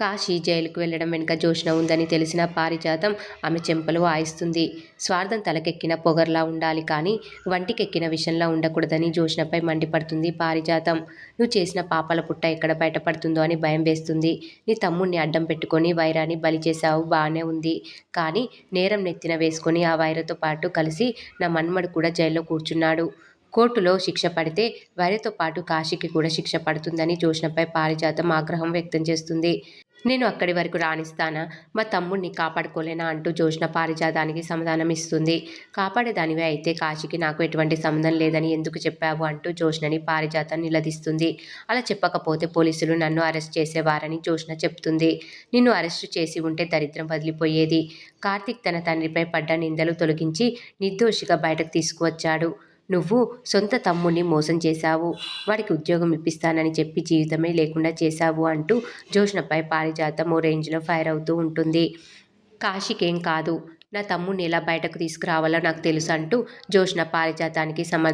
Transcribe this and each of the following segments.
కాశీ జైలుకు వెళ్ళడం వెనుక జోష్న ఉందని తెలిసిన పారిజాతం ఆమె చెంపలు వాయిస్తుంది. స్వార్థం తలకెక్కిన పొగర్లా ఉండాలి కానీ వంటికెక్కిన విషంలా ఉండకూడదని జోష్నపై మండిపడుతుంది పారిజాతం. నువ్వు చేసిన పాపాల పుట్ట ఎక్కడ బయటపడుతుందో అని భయం వేస్తుంది. నీ తమ్ముణ్ణి అడ్డం పెట్టుకొని వైరాన్ని బలి చేశావు బాగానే ఉంది. కానీ నేరం నెత్తిన వేసుకొని ఆ వైరతో పాటు కలిసి నా మన్మడు కూడా జైల్లో కూర్చున్నాడు. కోర్టులో శిక్ష పడితే వారితో పాటు కాశీకి కూడా శిక్ష పడుతుందని జోష్నపై పారిజాతం ఆగ్రహం వ్యక్తం చేస్తుంది. నేను అక్కడి వరకు రాణిస్తానా మా తమ్ముడిని కాపాడుకోలేనా అంటూ జోష్న పారిజాతానికి సమాధానం ఇస్తుంది. కాపాడేదానివే అయితే కాశీకి నాకు ఎటువంటి సంబంధం లేదని ఎందుకు చెప్పావు అంటూ జోష్నని పారిజాతం నిలదీస్తుంది. అలా చెప్పకపోతే పోలీసులు నన్ను అరెస్ట్ చేసేవారని జోష్న చెప్తుంది. నిన్ను అరెస్టు చేసి ఉంటే దరిద్రం వదిలిపోయేది. కార్తీక్ తన తండ్రిపై పడ్డ నిందలు తొలగించి నిర్దోషిగా బయటకు తీసుకువచ్చాడు. నువ్వు సొంత తమ్ముణ్ణి మోసం చేశావు. వాడికి ఉద్యోగం ఇప్పిస్తానని చెప్పి జీవితమే లేకుండా చేశావు అంటూ జోష్నపై పారిజాతం ఓ రేంజ్లో ఫైర్ అవుతూ ఉంటుంది. కాశీకేం కాదు. నా తమ్ముడిని ఎలా బయటకు తీసుకురావాలో నాకు తెలుసు అంటూ జోష్న పారిజాతానికి సమ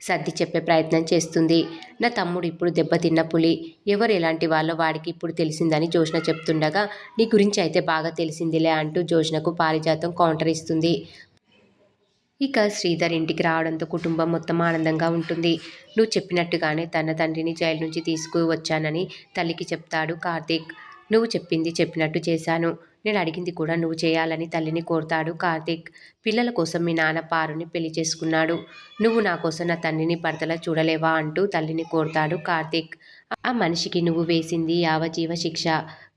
సర్ది చెప్పే ప్రయత్నం చేస్తుంది. నా తమ్ముడు ఇప్పుడు దెబ్బతిన్న పులి. ఎవరు ఎలాంటి వాళ్ళో వాడికి ఇప్పుడు తెలిసిందని జోష్న చెప్తుండగా నీ గురించి అయితే బాగా తెలిసిందిలే అంటూ జోష్నకు పారిజాతం కౌంటర్ ఇస్తుంది. ఇక శ్రీధర్ ఇంటికి రావడంతో కుటుంబం మొత్తం ఆనందంగా ఉంటుంది. నువ్వు చెప్పినట్టుగానే తన తండ్రిని జైలు నుంచి తీసుకువచ్చానని తల్లికి చెప్తాడు కార్తీక్. నువ్వు చెప్పింది చెప్పినట్టు చేశాను. నేను అడిగింది కూడా నువ్వు చేయాలని తల్లిని కోరుతాడు కార్తీక్. పిల్లల కోసం మీ నాన్న పారుని పెళ్ళి చేసుకున్నాడు. నువ్వు నా కోసం నా తండ్రిని భర్తలా చూడలేవా అంటూ తల్లిని కోరుతాడు కార్తీక్. ఆ మనిషికి నువ్వు వేసింది యావజీవ శిక్ష.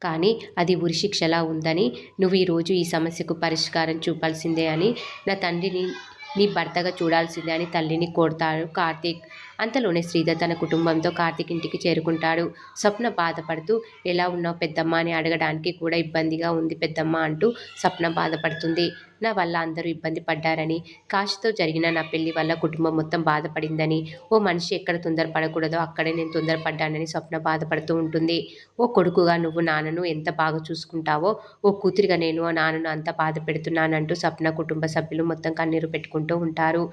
కానీ అది ఉరిశిక్షలా ఉందని నువ్వు ఈ రోజు ఈ సమస్యకు పరిష్కారం చూపాల్సిందే అని నా తండ్రిని నీ భర్తగా చూడాల్సిందే అని తల్లిని కోరతాడు కార్తీక్. అంతలోనే శ్రీధర్ తన కుటుంబంతో కార్తీక్ ఇంటికి చేరుకుంటాడు. స్వప్న బాధపడుతూ ఎలా ఉన్నావు పెద్దమ్మ అని అడగడానికి కూడా ఇబ్బందిగా ఉంది పెద్దమ్మ అంటూ స్వప్న బాధపడుతుంది. నా వల్ల అందరూ ఇబ్బంది పడ్డారని, కాశీతో జరిగిన నా పెళ్ళి వల్ల కుటుంబం మొత్తం బాధపడిందని, ఓ మనిషి ఎక్కడ తొందరపడకూడదో అక్కడే నేను తొందరపడ్డానని స్వప్న బాధపడుతూ ఉంటుంది. ఓ కొడుకుగా నువ్వు నాన్నను ఎంత బాగా చూసుకుంటావో, ఓ కూతురిగా నేను నాన్నను అంత బాధపెడుతున్నానంటూ స్వప్న కుటుంబ సభ్యులు మొత్తం కన్నీరు పెట్టుకుంటూ ఉంటారు.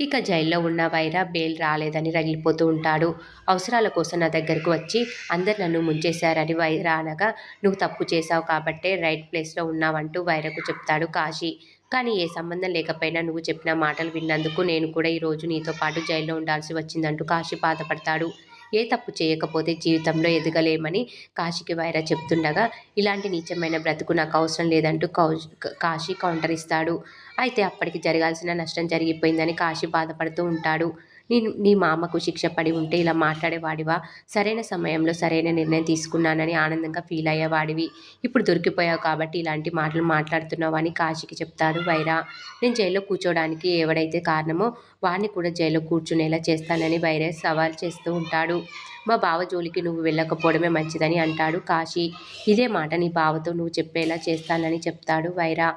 ఇక జైల్లో ఉన్న వైర బెయిల్ రాలేదని రగిలిపోతూ ఉంటాడు. అవసరాల కోసం నా దగ్గరకు వచ్చి అందరు నన్ను ముంచేశారని వైర అనగా నువ్వు తప్పు చేశావు కాబట్టే రైట్ ప్లేస్లో ఉన్నావంటూ వైరకు చెప్తాడు కాశీ. కానీ ఏ సంబంధం లేకపోయినా నువ్వు చెప్పిన మాటలు విన్నందుకు నేను కూడా ఈరోజు నీతో పాటు జైల్లో ఉండాల్సి వచ్చిందంటూ కాశీ బాధపడతాడు. ఏ తప్పు చేయకపోతే జీవితంలో ఎదగలేమని కాశీకి వైరా చెప్తుండగా ఇలాంటి నీచమైన బ్రతుకు నాకు అవసరం లేదంటూ కౌశ్ కాశీ కౌంటర్ ఇస్తాడు. అయితే అప్పటికి జరగాల్సిన నష్టం జరిగిపోయిందని కాశీ బాధపడుతూ ఉంటాడు. నేను నీ మామకు శిక్ష పడి ఉంటే ఇలా మాట్లాడేవాడివా? సరైన సమయంలో సరైన నిర్ణయం తీసుకున్నానని ఆనందంగా ఫీల్ అయ్యేవాడివి. ఇప్పుడు దొరికిపోయావు కాబట్టి ఇలాంటి మాటలు మాట్లాడుతున్నావు అని కాశీకి చెప్తాడు వైరా నేను జైల్లో కూర్చోడానికి ఎవడైతే కారణమో వాడిని కూడా జైల్లో కూర్చునేలా చేస్తానని వైరా సవాల్ చేస్తూ ఉంటాడు. మా బావ జోలికి నువ్వు వెళ్ళకపోవడమే మంచిదని అంటాడు కాశీ. ఇదే మాట నీ బావతో నువ్వు చెప్పేలా చేస్తానని చెప్తాడు వైరా